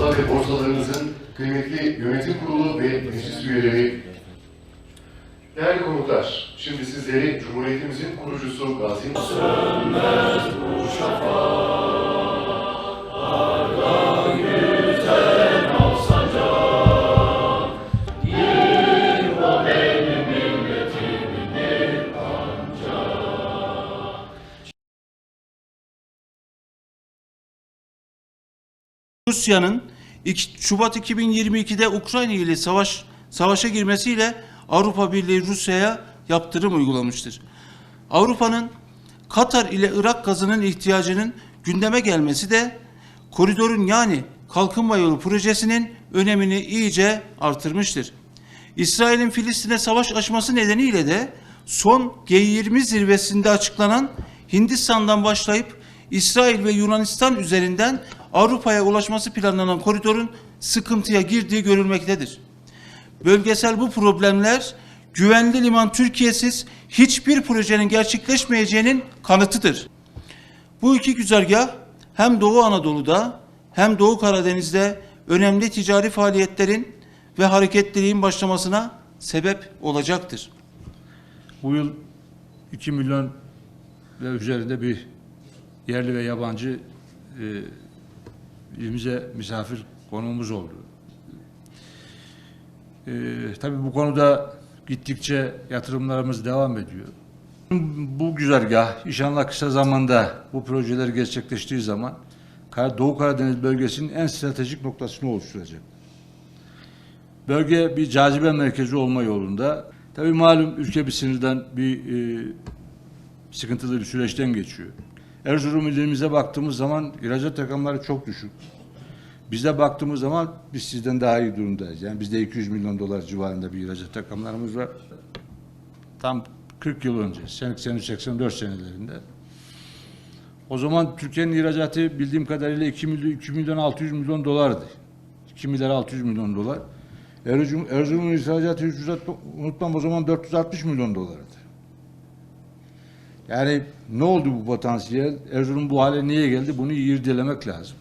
Borsal ve borsalarınızın kıymetli yönetim kurulu ve meclis üyeleri, değerli konuklar, şimdi sizleri Cumhuriyetimizin kurucusu Gazi Rusya'nın Şubat 2022'de Ukrayna ile savaş savaşa girmesiyle Avrupa Birliği Rusya'ya yaptırım uygulamıştır. Avrupa'nın Katar ile Irak gazının ihtiyacının gündeme gelmesi de koridorun yani kalkınma yolu projesinin önemini iyice artırmıştır. İsrail'in Filistin'e savaş açması nedeniyle de son G20 zirvesinde açıklanan Hindistan'dan başlayıp İsrail ve Yunanistan üzerinden Avrupa'ya ulaşması planlanan koridorun sıkıntıya girdiği görülmektedir. Bölgesel bu problemler güvenli liman Türkiye'siz hiçbir projenin gerçekleşmeyeceğinin kanıtıdır. Bu iki güzergah hem Doğu Anadolu'da hem Doğu Karadeniz'de önemli ticari faaliyetlerin ve hareketliliğin başlamasına sebep olacaktır. Bu yıl 2 milyon ve üzerinde bir yerli ve yabancı e, ilimize misafir konuğumuz oldu. E, tabii bu konuda gittikçe yatırımlarımız devam ediyor. Bu güzergah inşallah kısa zamanda bu projeler gerçekleştiği zaman Doğu Karadeniz bölgesinin en stratejik noktasını oluşturacak. Bölge bir cazibe merkezi olma yolunda. Tabii malum ülke bir sinirden bir e, sıkıntılı bir süreçten geçiyor. Erzurum ilimize baktığımız zaman ihracat rakamları çok düşük. Bize baktığımız zaman biz sizden daha iyi durumdayız. Yani bizde 200 milyon dolar civarında bir ihracat rakamlarımız var. Tam 40 yıl önce, 83-84 senelerinde. O zaman Türkiye'nin ihracatı bildiğim kadarıyla 2 milyon, 2 milyon 600 milyon dolardı. 2 milyar 600 milyon dolar. Erzurum, Erzurum'un ihracatı 300, unutmam o zaman 460 milyon dolardı. Yani ne oldu bu potansiyel? Erzurum bu hale niye geldi? Bunu irdelemek lazım.